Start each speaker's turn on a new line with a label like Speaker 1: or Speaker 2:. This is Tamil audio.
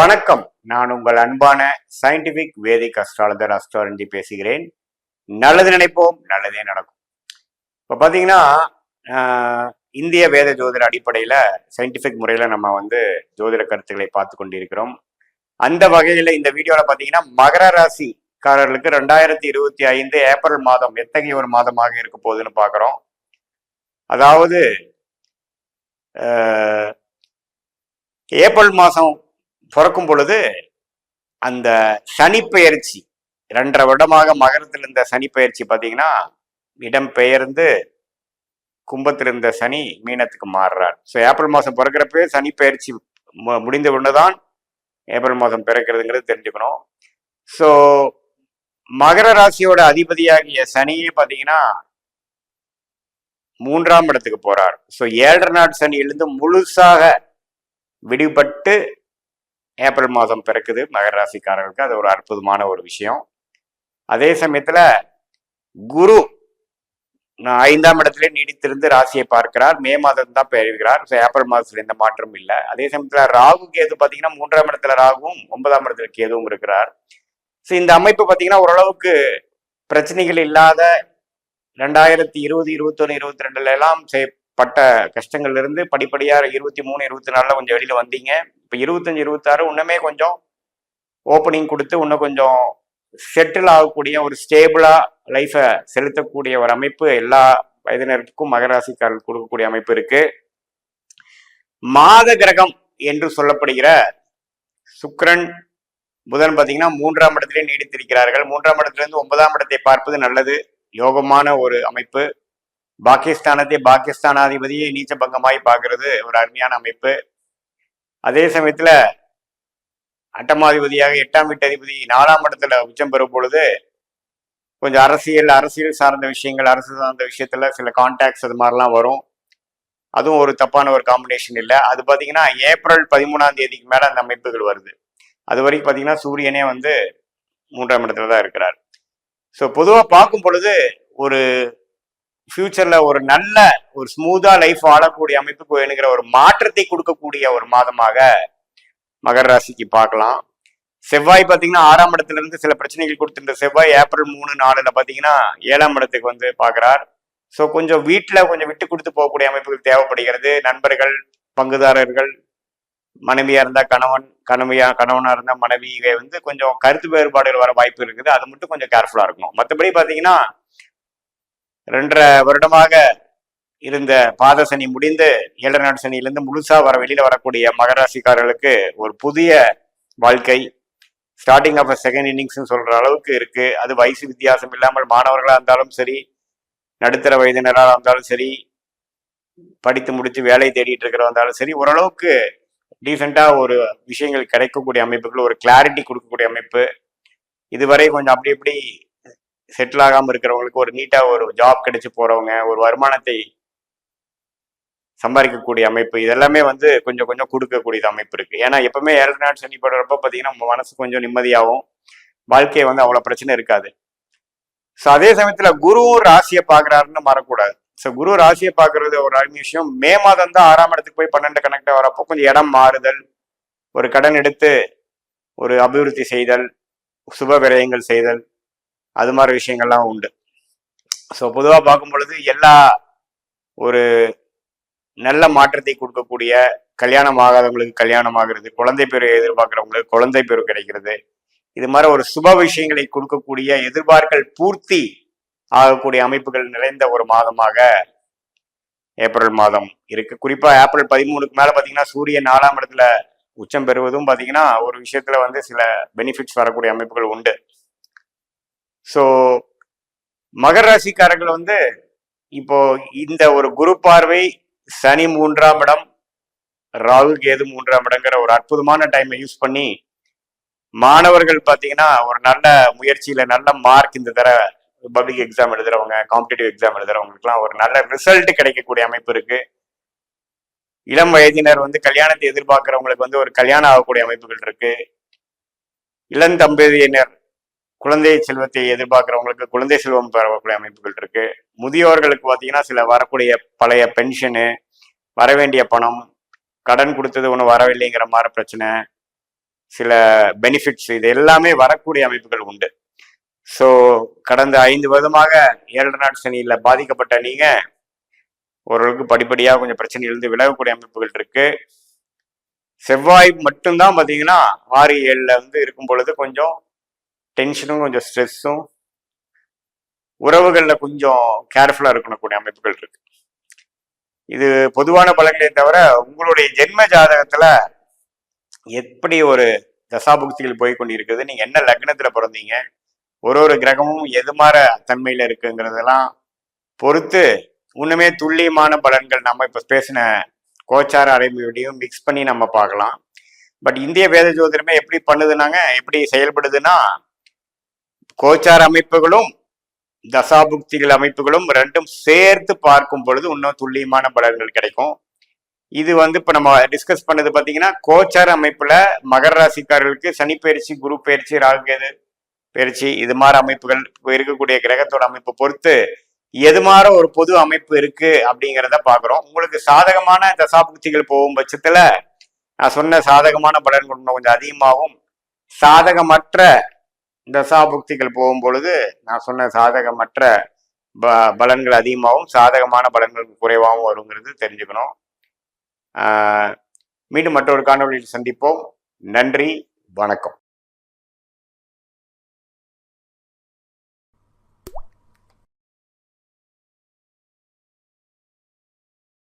Speaker 1: வணக்கம். நான் உங்கள் அன்பான சயின்டிபிக் வேதிக் அஸ்ட்ராலஜர் அஸ்ட்ராலஜி பேசுகிறேன். நல்லது நினைப்போம் நல்லதே நடக்கும். இப்போ பார்த்தீங்கன்னா இந்திய வேத ஜோதிட அடிப்படையில் சயின்டிஃபிக் முறையில் நம்ம வந்து ஜோதிட கருத்துக்களை பார்த்து கொண்டிருக்கிறோம். அந்த வகையில் இந்த வீடியோவில் பார்த்தீங்கன்னா மகர ராசிக்காரர்களுக்கு ரெண்டாயிரத்தி இருபத்தி ஐந்து ஏப்ரல் மாதம் எத்தகைய ஒரு மாதமாக இருக்க போகுதுன்னு பார்க்குறோம் அதாவது ஏப்ரல் மாதம் பிறக்கும் பொழுது அந்த சனிப்பெயர்ச்சி ரெண்டரை வருடமாக மகரத்தில் இருந்த சனிப்பெயர்ச்சி பார்த்தீங்கன்னா இடம் பெயர்ந்து கும்பத்தில் இருந்த சனி மீனத்துக்கு மாறுறார். ஸோ ஏப்ரல் மாதம் பிறக்கிறப்பே சனி பயிற்சி மு- முடிந்த உடனேதான் ஏப்ரல் மாதம் பிறக்கிறதுங்கிறது தெரிஞ்சுக்கணும். ஸோ மகர ராசியோட அதிபதியாகிய சனியே பார்த்தீங்கன்னா மூன்றாம் இடத்துக்கு போறார். ஸோ ஏழரை நாட் சனியிலிருந்து முழுசாக விடுபட்டு ஏப்ரல் மாதம் பிறக்குது மகர ராசிக்காரர்களுக்கு. அது ஒரு அற்புதமான ஒரு விஷயம். அதே சமயத்துல குரு நான் ஐந்தாம் இடத்துல நீடித்திருந்து ராசியை பார்க்கிறார். மே மாதம் தான் பெறுகிறார் ஸோ ஏப்ரல் மாதத்துல எந்த மாற்றமும் இல்லை. அதே சமயத்துல ராகு கேது பார்த்தீங்கன்னா மூன்றாம் இடத்துல ராகுவும் ஒன்பதாம் இடத்துல கேதுவும் இருக்கிறார். ஸோ இந்த அமைப்பு பார்த்தீங்கன்னா ஓரளவுக்கு பிரச்சனைகள் இல்லாத ரெண்டாயிரத்தி இருபது இருபத்தொன்னு இருபத்தி ரெண்டுல எல்லாம் பட்ட கஷ்டங்கள்ல இருந்து இருபத்தி மூணு இருபத்தி நாலுல கொஞ்சம் வெளியில வந்தீங்க. இப்போ இருபத்தஞ்சு இருபத்தாறு இன்னுமே கொஞ்சம் ஓப்பனிங் கொடுத்து இன்னும் கொஞ்சம் செட்டில் ஆகக்கூடிய ஒரு ஸ்டேபிளா லைஃபை செலுத்தக்கூடிய ஒரு அமைப்பு எல்லா வயதினருக்கும் மகராசிக்காரர்கள் கொடுக்கக்கூடிய அமைப்பு இருக்கு. மாத கிரகம் என்று சொல்லப்படுகிற சுக்ரன் புதன் பார்த்தீங்கன்னா மூன்றாம் இடத்திலே நீடித்திருக்கிறார்கள். மூன்றாம் இடத்திலிருந்து ஒன்பதாம் இடத்தை பார்ப்பது நல்லது. யோகமான ஒரு அமைப்பு. பாகிஸ்தானத்தை பாகிஸ்தானாதிபதியை நீச்ச பங்கமாய் பார்க்கிறது ஒரு அருமையான அமைப்பு. அதே சமயத்துல அட்டமாதிபதியாக எட்டாம் வீட்டு அதிபதி நாலாம் இடத்துல உச்சம் பெறும் பொழுது கொஞ்சம் அரசியல் அரசியல் சார்ந்த விஷயங்கள் அரசு சார்ந்த விஷயத்துல சில கான்டாக்ட்ஸ் அது மாதிரிலாம் வரும். அதுவும் ஒரு தப்பான ஒரு காம்பினேஷன் இல்லை. அது பார்த்தீங்கன்னா ஏப்ரல் பதிமூணாம் தேதிக்கு மேலே அந்த அமைப்புகள் வருது. அது வரைக்கும் பார்த்தீங்கன்னா சூரியனே வந்து மூன்றாம் இடத்துல தான் இருக்கிறார். ஸோ பொதுவாக பார்க்கும் பொழுது ஒரு ஃபியூச்சர்ல ஒரு நல்ல ஒரு ஸ்மூதா லைஃப் வாழக்கூடிய அமைப்புக்கு வேணுங்கிற ஒரு மாற்றத்தை கொடுக்கக்கூடிய ஒரு மாதமாக மகர ராசிக்கு பார்க்கலாம். செவ்வாய் பார்த்தீங்கன்னா ஆறாம் இடத்துல இருந்து சில பிரச்சனைகள் கொடுத்துருந்த செவ்வாய் ஏப்ரல் மூணு நாலுல பார்த்தீங்கன்னா ஏழாம் இடத்துக்கு வந்து பார்க்குறார். ஸோ கொஞ்சம் வீட்டில் கொஞ்சம் விட்டு கொடுத்து போகக்கூடிய அமைப்புகள் தேவைப்படுகிறது. நண்பர்கள் பங்குதாரர்கள் மனைவியா இருந்தா கணவன் கணவியா கணவனா இருந்தா மனைவியை வந்து கொஞ்சம் கருத்து வேறுபாடுகள் வர வாய்ப்பு இருக்குது. அது மட்டும் கொஞ்சம் கேர்ஃபுல்லா இருக்கணும். மற்றபடி பார்த்தீங்கன்னா ரெண்டரை வருடமாக இருந்த பாத சனி முடிந்து ஏழநாடு நாடு சனியிலிருந்து முழுசா வர வெளியில வரக்கூடிய மகராசிக்காரர்களுக்கு ஒரு புதிய வாழ்க்கை starting of a second innings சொல்ற அளவுக்கு இருக்கு. அது வயசு வித்தியாசம் இல்லாமல் மாணவர்களா இருந்தாலும் சரி நடுத்தர வயதினராக இருந்தாலும் சரி படித்து முடித்து வேலை தேடிட்டு இருக்கிறவங்க இருந்தாலும் சரி ஓரளவுக்கு டீசெண்டாக ஒரு விஷயங்கள் கிடைக்கக்கூடிய அமைப்புகள் ஒரு கிளாரிட்டி கொடுக்கக்கூடிய அமைப்பு. இதுவரை கொஞ்சம் அப்படி இப்படி செட்டில் ஆகாம இருக்கிறவங்களுக்கு ஒரு நீட்டா ஒரு ஜாப் கிடைச்சு போறவங்க ஒரு வருமானத்தை சம்பாதிக்கக்கூடிய அமைப்பு இதெல்லாமே வந்து கொஞ்சம் கொஞ்சம் கொடுக்கக்கூடிய அமைப்பு இருக்கு. ஏன்னா எப்பவுமே ஏழு நாள் சனி படுறப்ப பார்த்தீங்கன்னா நம்ம மனசு கொஞ்சம் நிம்மதியாகவும் வாழ்க்கை வந்து அவ்வளோ பிரச்சனை இருக்காது. ஸோ அதே சமயத்துல குருவும் ராசியை பார்க்கறாருன்னு மறக்கூடாது. ஸோ குரு ராசியை பார்க்கறது ஒரு அருமை விஷயம். மே மாதம் தான் ஆறாம் இடத்துக்கு போய் பன்னெண்டு கனெக்டாக வரப்போ கொஞ்சம் இடம் மாறுதல் ஒரு கடன் எடுத்து ஒரு அபிவிருத்தி செய்தல் சுப விரயங்கள் செய்தல் அது மாதிரி விஷயங்கள்லாம் உண்டு. ஸோ பொதுவாக பார்க்கும் பொழுது எல்லா ஒரு நல்ல மாற்றத்தை கொடுக்கக்கூடிய கல்யாணம் ஆகாதவங்களுக்கு கல்யாணம் ஆகிறது குழந்தை பேர் எதிர்பார்க்குறவங்களுக்கு குழந்தை பேர் கிடைக்கிறது இது மாதிரி ஒரு சுப விஷயங்களை கொடுக்கக்கூடிய எதிர்பார்க்கல் பூர்த்தி ஆகக்கூடிய அமைப்புகள் நிறைந்த ஒரு மாதமாக ஏப்ரல் மாதம் இருக்கு. குறிப்பா ஏப்ரல் பதிமூணுக்கு மேல பாத்தீங்கன்னா சூரியன் நாலாம் இடத்துல உச்சம் பெறுவதும் பாத்தீங்கன்னா ஒரு விஷயத்துல வந்து சில பெனிஃபிட்ஸ் வரக்கூடிய அமைப்புகள் உண்டு. ஸோ மகர ராசிக்காரர்கள் வந்து இப்போ இந்த ஒரு குரு பார்வை சனி மூன்றாம் இடம் ராகு கேது மூன்றாம் இடங்கிற ஒரு அற்புதமான டைமை யூஸ் பண்ணி மாணவர்கள் பார்த்தீங்கன்னா ஒரு நல்ல முயற்சியில நல்ல மார்க் இந்த தர பப்ளிக் எக்ஸாம் எழுதுறவங்க காம்படிட்டிவ் எக்ஸாம் எழுதுறவங்களுக்குலாம் ஒரு நல்ல ரிசல்ட் கிடைக்கக்கூடிய அமைப்பு இருக்கு. இளம் வயதினர் வந்து கல்யாணத்தை எதிர்பார்க்கிறவங்களுக்கு வந்து ஒரு கல்யாணம் ஆகக்கூடிய அமைப்புகள் இருக்கு. இளந்தம்பதியினர் குழந்தை செல்வத்தை எதிர்பார்க்கிறவங்களுக்கு குழந்தை செல்வம் பெறக்கூடிய அமைப்புகள் இருக்கு. முதியோர்களுக்கு பார்த்தீங்கன்னா சில வரக்கூடிய பழைய பென்ஷனு வர வேண்டிய பணம் கடன் கொடுத்தது ஒன்றும் வரவில்லைங்கிற மாதிரி பிரச்சனை சில பெனிஃபிட்ஸ் இது எல்லாமே வரக்கூடிய அமைப்புகள் உண்டு. ஸோ கடந்த ஐந்து வருடமாக ஏழரை நாட்டு சனியில் பாதிக்கப்பட்ட நீங்கள் ஓரளவுக்கு படிப்படியாக கொஞ்சம் பிரச்சனையிலிருந்து விலகக்கூடிய அமைப்புகள் இருக்கு. செவ்வாய் மட்டும்தான் பார்த்தீங்கன்னா ஆறு ஏழில் வந்து இருக்கும் பொழுது கொஞ்சம் டென்ஷனும் கொஞ்சம் ஸ்ட்ரெஸ்ஸும் உறவுகளில் கொஞ்சம் கேர்ஃபுல்லாக இருக்கக்கூடிய அமைப்புகள் இருக்கு. இது பொதுவான பலன்களே தவிர உங்களுடைய ஜென்ம ஜாதகத்துல எப்படி ஒரு தசாபுக்திகள் போய் கொண்டிருக்குது நீங்க என்ன லக்னத்துல பிறந்தீங்க ஒரு ஒரு கிரகமும் எது மாற தன்மையில இருக்குங்கிறதெல்லாம் பொறுத்து இன்னுமே துல்லியமான பலன்கள் நம்ம இப்ப பேசின கோச்சார அறைமையோடையும் மிக்ஸ் பண்ணி நம்ம பார்க்கலாம். பட் இந்திய வேத ஜோதிடமே எப்படி பண்ணுதுனாங்க எப்படி செயல்படுதுன்னா கோச்சார அமைப்புகளும் தசாபுக்திகள் அமைப்புகளும் ரெண்டும் சேர்த்து பார்க்கும் பொழுது இன்னும் துல்லியமான பலன்கள் கிடைக்கும். இது வந்து இப்போ நம்ம டிஸ்கஸ் பண்ணது பார்த்தீங்கன்னா கோச்சார அமைப்புல மகர ராசிக்காரர்களுக்கு சனி பயிற்சி குரு பயிற்சி ராகுகேது பயிற்சி இது மாதிரி அமைப்புகள் இப்போ இருக்கக்கூடிய கிரகத்தோட அமைப்பை பொறுத்து எது மாற ஒரு பொது அமைப்பு இருக்கு அப்படிங்கிறத பார்க்குறோம் உங்களுக்கு சாதகமான தசாபுக்திகள் போகும் பட்சத்துல நான் சொன்ன சாதகமான பலன்கள் இன்னும் கொஞ்சம் அதிகமாகும். சாதகமற்ற தசாபுக்திகள் போகும் பொழுது நான் சொன்ன சாதகமற்ற ப பலன்கள் அதிகமாகவும் சாதகமான பலன்கள் குறைவாகவும் வருங்கிறது தெரிஞ்சுக்கணும். மீண்டும் மற்றொரு காணொலியில் சந்திப்போம். நன்றி வணக்கம்.